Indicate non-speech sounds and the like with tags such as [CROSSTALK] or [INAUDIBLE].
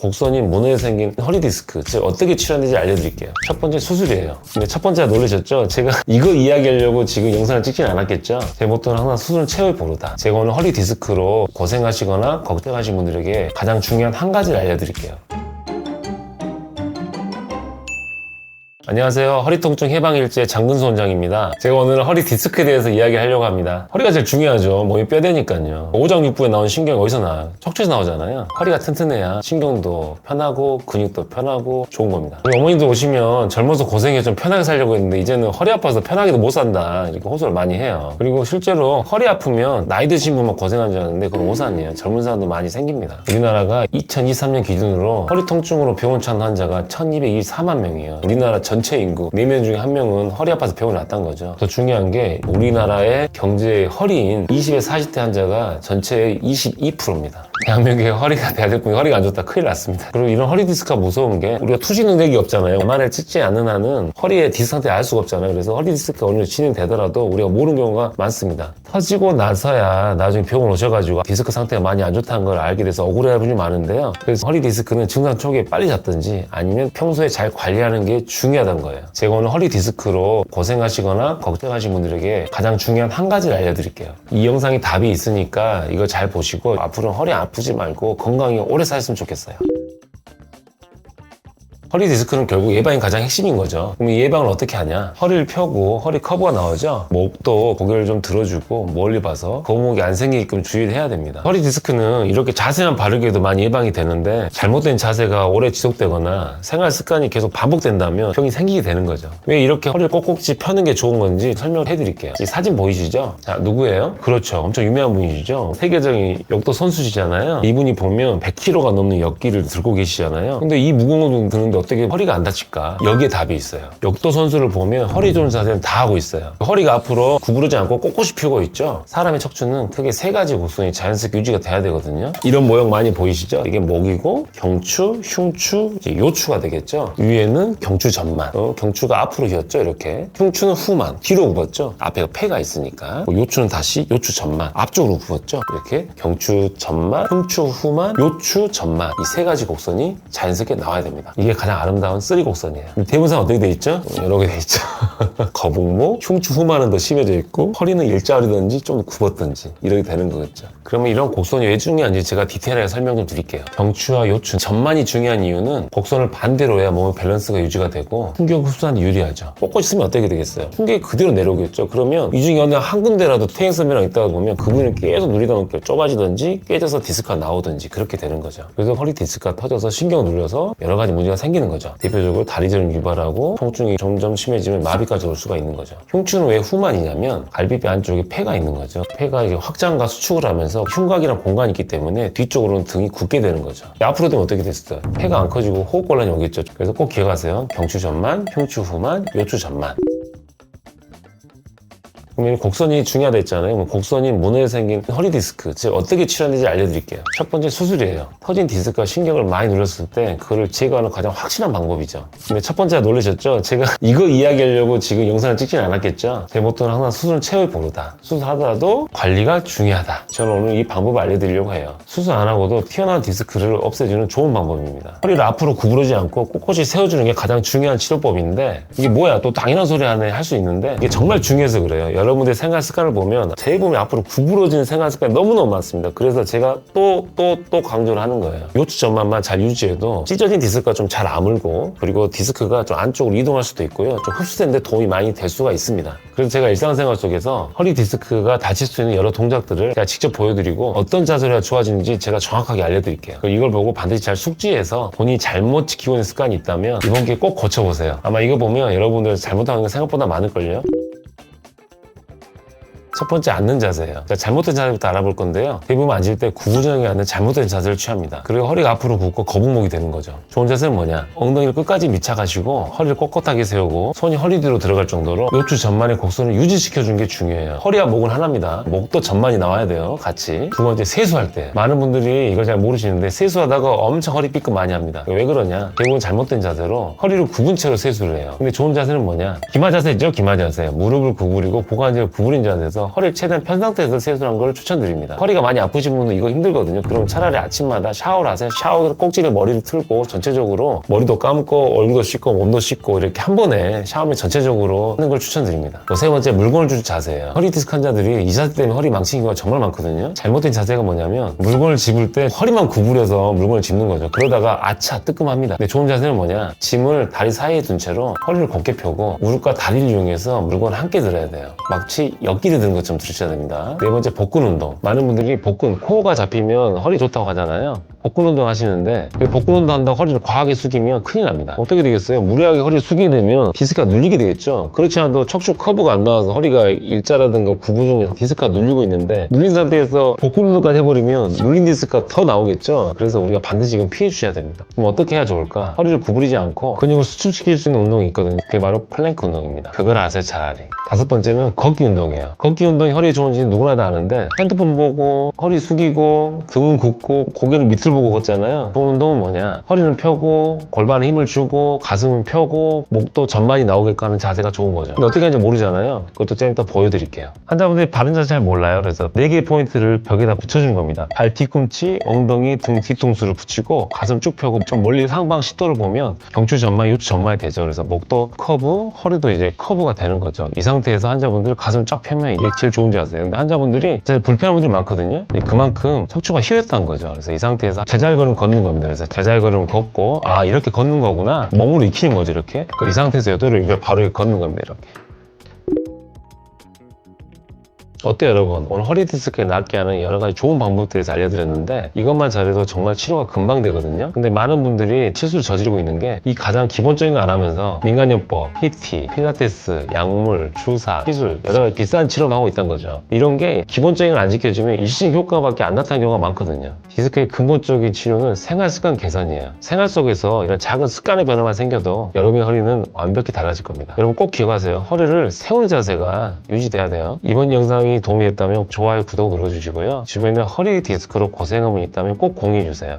곡선이 모너에 생긴 허리 디스크 즉 어떻게 치료하는지 알려드릴게요 첫 번째 수술이에요 근데 첫 번째가 놀라셨죠? 제가 [LAUGHS] 이거 이야기하려고 지금 영상을 찍진 않았겠죠? 제 모토는 항상 수술은 최후의 보루다 제가 오늘 허리 디스크로 고생하시거나 걱정하신 분들에게 가장 중요한 한 가지를 알려드릴게요 안녕하세요. 허리 통증 해방 일지의 장근수 원장입니다. 제가 오늘 허리 디스크에 대해서 이야기하려고 합니다. 허리가 제일 중요하죠. 몸이 뼈대니까요. 오장육부에 나온 신경이 어디서 나와요? 척추에서 나오잖아요. 허리가 튼튼해야 신경도 편하고 근육도 편하고 좋은 겁니다. 우리 어머님도 오시면 젊어서 고생해 좀 편하게 살려고 했는데 이제는 허리 아파서 편하게도 못 산다. 이렇게 호소를 많이 해요. 그리고 실제로 허리 아프면 나이 드신 분만 고생한 줄 알았는데 그건 오산이에요. 젊은 사람도 많이 생깁니다. 우리나라가 2023년 기준으로 허리 통증으로 병원 찾는 환자가 1224만 명이에요. 우리나라 전체 인구 4명 중에 한 명은 허리 아파서 병원에 왔다는 거죠. 더 중요한 게 우리나라의 경제 허리인 20에 40대 환자가 전체의 22%입니다. 대한민국의 허리가 [LAUGHS] 대한민국이 허리가 안 좋다 큰일 났습니다. 그리고 이런 허리 디스크가 무서운 게 우리가 투시 능력이 없잖아요. MR을 찍지 않는 한은 허리의 디스크 상태 알 수가 없잖아요. 그래서 허리 디스크가 어느 정도 진행되더라도 우리가 모르는 경우가 많습니다. 터지고 나서야 나중에 병원 오셔가지고 디스크 상태가 많이 안 좋다는 걸 알게 돼서 억울해 분이 많은데요. 그래서 허리 디스크는 증상 초기에 빨리 잡든지 아니면 평소에 잘 관리하는 게 중요하다는 거예요. 제가 오늘 허리 디스크로 고생하시거나 걱정하신 분들에게 가장 중요한 한 가지를 알려드릴게요. 이 영상이 답이 있으니까 이거 잘 보시고 앞으로는 허리 아프지 말고 건강히 오래 살았으면 좋겠어요. 허리 디스크는 결국 예방이 가장 핵심인 거죠. 그럼 이 예방을 어떻게 하냐? 허리를 펴고 허리 커브가 나오죠? 목도 고개를 좀 들어주고 멀리 봐서 거북목이 안 생기게끔 주의를 해야 됩니다. 허리 디스크는 이렇게 자세만 바르게 해도 많이 예방이 되는데 잘못된 자세가 오래 지속되거나 생활 습관이 계속 반복된다면 병이 생기게 되는 거죠. 왜 이렇게 허리를 꼭꼭지 펴는 게 좋은 건지 설명을 해드릴게요. 이 사진 보이시죠? 자, 누구예요? 그렇죠. 엄청 유명한 분이시죠? 세계적인 역도 선수시잖아요. 이분이 보면 100kg가 넘는 역기를 들고 계시잖아요. 근데 이 무거운 거 드는데 어떻게 허리가 안 다칠까? 여기에 답이 있어요. 역도 선수를 보면 허리 좋은 자세는 다 하고 있어요. 허리가 앞으로 구부르지 않고 꼿꼿이 펴고 있죠? 사람의 척추는 크게 세 가지 곡선이 자연스럽게 유지가 돼야 되거든요. 이런 모형 많이 보이시죠? 이게 목이고 경추, 흉추, 요추가 되겠죠? 위에는 경추 전만, 어, 경추가 앞으로 휘었죠? 이렇게. 흉추는 후만, 뒤로 굽었죠? 앞에 폐가 있으니까. 뭐 요추는 다시 요추 전만, 앞쪽으로 굽었죠? 이렇게 경추 전만, 흉추 후만, 요추 전만 이 세 가지 곡선이 자연스럽게 나와야 됩니다. 이게 가장 아름다운 쓰리 곡선이에요. 대문상 어떻게 돼 있죠? 개돼 있죠. [LAUGHS] 거북목, 흉추 후만은 더 심해져 있고 허리는 일자리든지 좀 굽었든지 이렇게 되는 거겠죠. 그러면 이런 곡선이 왜 중요한지 제가 디테일하게 설명 좀 드릴게요. 경추와 요추 전만이 중요한 이유는 곡선을 반대로 해야 몸의 밸런스가 유지가 되고 풍경 흡수하는 데 유리하죠. 꼿꼿이 쓰면 어떻게 되겠어요? 풍경이 그대로 내려오겠죠. 그러면 이 중에 어느 한 군데라도 퇴행선이랑 있다가 보면 그분이 계속 누리다 보니까 좁아지든지 깨져서 디스크가 나오든지 그렇게 되는 거죠. 그래서 허리 디스크가 터져서 신경 눌려서 여러 가지 문제가 생기는 거죠. 대표적으로 다리저림 유발하고 통증이 점점 심해지면 마비까지 올 수가 있는 거죠. 흉추는 왜 후만이냐면 갈비뼈 안쪽에 폐가 있는 거죠. 폐가 이제 확장과 수축을 하면서 흉곽이랑 공간이 있기 때문에 뒤쪽으로는 등이 굳게 되는 거죠. 앞으로 되면 어떻게 됐어요? 폐가 안 커지고 호흡곤란이 오겠죠. 그래서 꼭 기억하세요. 경추 전만, 흉추 후만, 요추 전만. 그러면 곡선이 중요하다 했잖아요. 그럼 곡선이 모너에 생긴 허리 디스크, 즉 어떻게 치료하는지 알려드릴게요. 첫 번째 수술이에요. 터진 디스크가 신경을 많이 눌렀을 때 그거를 제거하는 가장 확실한 방법이죠. 근데 첫 번째가 놀라셨죠? 제가 [LAUGHS] 이거 이야기하려고 지금 영상을 찍진 않았겠죠? 제 모토는 항상 수술은 최후의 보루다. 수술하더라도 관리가 중요하다. 저는 오늘 이 방법을 알려드리려고 해요. 수술 안 하고도 튀어나온 디스크를 없애주는 좋은 방법입니다. 허리를 앞으로 구부르지 않고 꼿꼿이 세워주는 게 가장 중요한 치료법인데 이게 뭐야? 또 당연한 소리 하네 할 수 있는데 이게 정말 중요해서 그래요. 여러 분들의 생활 습관을 보면 제 몸이 앞으로 구부러지는 생활 습관이 너무너무 많습니다. 그래서 제가 또 또 또 강조를 하는 거예요. 요추 전만만 잘 유지해도 찢어진 디스크가 좀 잘 아물고 그리고 디스크가 좀 안쪽으로 이동할 수도 있고요. 좀 흡수되는데 도움이 많이 될 수가 있습니다. 그래서 제가 일상생활 속에서 허리 디스크가 다칠 수 있는 여러 동작들을 제가 직접 보여드리고 어떤 자세로 좋아지는지 제가 정확하게 알려드릴게요. 이걸 보고 반드시 잘 숙지해서 본인이 잘못 지키고 있는 습관이 있다면 이번 기회에 꼭 고쳐보세요. 아마 이거 보면 여러분들 잘못하는 게 생각보다 많을걸요. 첫 번째 앉는 자세예요. 자, 잘못된 자세부터 알아볼 건데요. 대부분 앉을 때 구부정하게 앉는 잘못된 자세를 취합니다. 그리고 허리가 앞으로 굽고 거북목이 되는 거죠. 좋은 자세는 뭐냐? 엉덩이를 끝까지 밀착하시고 허리를 꼿꼿하게 세우고 손이 허리 뒤로 들어갈 정도로 요추 전만의 곡선을 유지시켜 준게 중요해요. 허리와 목은 하나입니다. 목도 전만이 나와야 돼요. 같이. 두 번째 세수할 때 많은 분들이 이걸 잘 모르시는데 세수하다가 엄청 허리 삐끗 많이 합니다. 왜 그러냐? 대부분 잘못된 자세로 허리를 굽은 채로 세수를 해요. 근데 좋은 자세는 뭐냐? 기마 자세죠? 기마 자세. 무릎을 구부리고 고관절을 구부린 자세에서 허리를 최대한 편 상태에서 세수한 걸 추천드립니다. 허리가 많이 아프신 분은 이거 힘들거든요. 그럼 차라리 아침마다 샤워를 하세요. 샤워를 꼭지를 머리를 틀고 전체적으로 머리도 감고 얼굴도 씻고 몸도 씻고 이렇게 한 번에 샤워면 전체적으로 하는 걸 추천드립니다. 또 세 번째 물건을 줄 자세예요. 허리 디스크 환자들이 이 자세 때문에 허리 망치는 경우가 정말 많거든요. 잘못된 자세가 뭐냐면 물건을 집을 때 허리만 구부려서 물건을 짚는 거죠. 그러다가 아차 뜨끔합니다. 근데 좋은 자세는 뭐냐? 짐을 다리 사이에 둔 채로 허리를 곧게 펴고 무릎과 다리를 이용해서 물건을 함께 들어야 돼요. 마치 옆길에 드는 것처럼 들으셔야 됩니다. 네 번째 복근 운동. 많은 분들이 복근 코어가 잡히면 허리 좋다고 하잖아요. 복근 운동 하시는데 그 복근 운동 한다고 허리를 과하게 숙이면 큰일 납니다. 어떻게 되겠어요? 무리하게 허리를 숙이게 되면 디스크가 눌리게 되겠죠. 그렇지 않아도 척추 커브가 안 나와서 허리가 일자라든가 구부 중에서 디스크가 눌리고 있는데 눌린 상태에서 복근 운동까지 해버리면 눌린 디스크가 더 나오겠죠. 그래서 우리가 반드시 이건 피해 주셔야 됩니다. 그럼 어떻게 해야 좋을까? 허리를 구부리지 않고 근육을 수축시킬 수 있는 운동이 있거든요. 그게 바로 플랭크 운동입니다. 그걸 아세요, 차라리. 다섯 번째는 걷기 운동이에요. 걷기 운동이 허리에 좋은지 누구나 다 아는데 핸드폰 보고 허리 숙이고 등은 굽고 고개를 밑을 보고 걷잖아요. 그 운동은 뭐냐? 허리는 펴고 골반에 힘을 주고 가슴은 펴고 목도 전반이 나오게끔 하는 자세가 좋은 거죠. 근데 어떻게 하는지 모르잖아요. 그것도 좀 이따 보여드릴게요. 환자분들이 바른 자세 잘 몰라요. 그래서 네 개의 포인트를 벽에다 붙여준 겁니다. 발 뒤꿈치, 엉덩이, 등 뒤통수를 붙이고 가슴 쭉 펴고 좀 멀리 상방 시도를 보면 경추 전망, 요추 전망이 되죠. 그래서 목도 커브, 허리도 이제 커브가 되는 거죠. 이 상태에서 환자분들 가슴 쫙 펴면 이게 제일 좋은 자세예요. 근데 환자분들이 제일 불편한 분들이 많거든요. 그만큼 척추가 휘었다는 거죠. 그래서 이 상태에서 제잘 걸음 걷는 겁니다. 그래서 제잘 걸음 걷고 아 이렇게 걷는 거구나. 몸으로 익히는 거죠. 이렇게. 그 이 상태에서 여덟을 이렇게 바로 이렇게 걷는 겁니다. 이렇게. 어때요 여러분? 오늘 허리 디스크를 낫게 하는 여러 가지 좋은 대해서 알려드렸는데 이것만 잘해도 정말 치료가 금방 되거든요. 근데 많은 분들이 실수를 저지르고 있는 게 이 가장 기본적인 거안 하면서 민간요법, PT, 필라테스, 약물, 주사, 시술 여러 가지 비싼 치료만 하고 있다는 거죠. 이런 게 기본적인 걸 안 지켜주면 일시적 효과밖에 안 나타나는 경우가 많거든요. 디스크의 근본적인 치료는 생활 습관 개선이에요. 생활 속에서 이런 작은 습관의 변화만 생겨도 여러분의 허리는 완벽히 달라질 겁니다. 여러분 꼭 기억하세요. 허리를 세우는 자세가 유지돼야 돼요. 이번 영상 이 도움이 됐다면 좋아요, 구독 눌러주시고요. 주변에 허리 디스크로 고생하고 있다면 꼭 공유해주세요.